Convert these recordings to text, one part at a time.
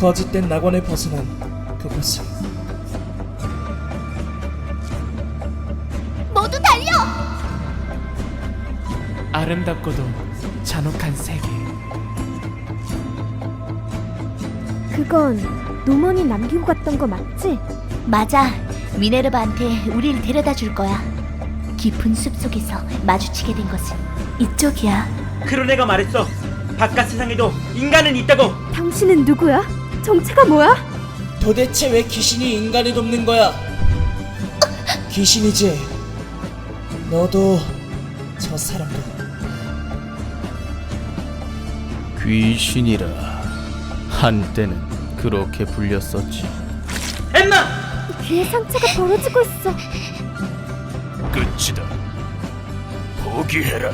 거짓된 낙원을 벗어난 그곳은 모두 달려! 아름답고도 잔혹한 세계. 그건 노먼이 남기고 갔던 거 맞지? 맞아. 미네르바한테 우리를 데려다 줄 거야. 깊은 숲 속에서 마주치게 된 것은 이쪽이야. 그런 애가 말했어. 바깥 세상에도 인간은 있다고. 당신은 누구야? 정체가 뭐야? 도대체 왜 귀신이 인간을 돕는 거야? 귀신이지. 너도 저 사람도 귀신이라 한때는 그렇게 불렸었지. 엠마! 귀에 상처가 벌어지고 있어. 끝이다. 포기해라.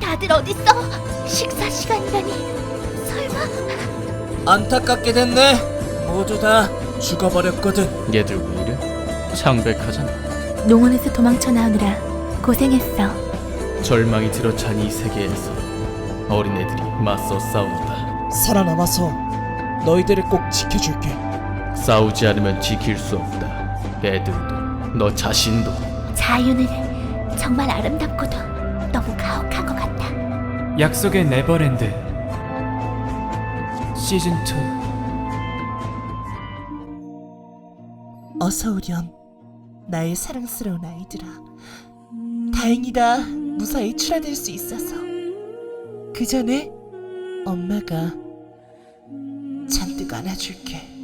다들 어딨어? 식사 시간이라니. 설마 안타깝게 됐네. 모두 다 죽어버렸거든. 얘들 왜 이래? 창백하잖아. 농원에서 도망쳐 나오느라 고생했어. 절망이 들어찬 이 세계에서 어린애들이 맞서 싸운다. 살아남아서 너희들을 꼭 지켜줄게. 싸우지 않으면 지킬 수 없다. 애들도 너 자신도 자유는 정말 아름답고도 너무 가혹한 것 같아. 약속의 네버랜드 시즌 2 어서 오렴. 나의 사랑스러운 아이들아. 다행이다. 무사히 출하될 수 있어서. 그 전에 엄마가 잔뜩 안아줄게.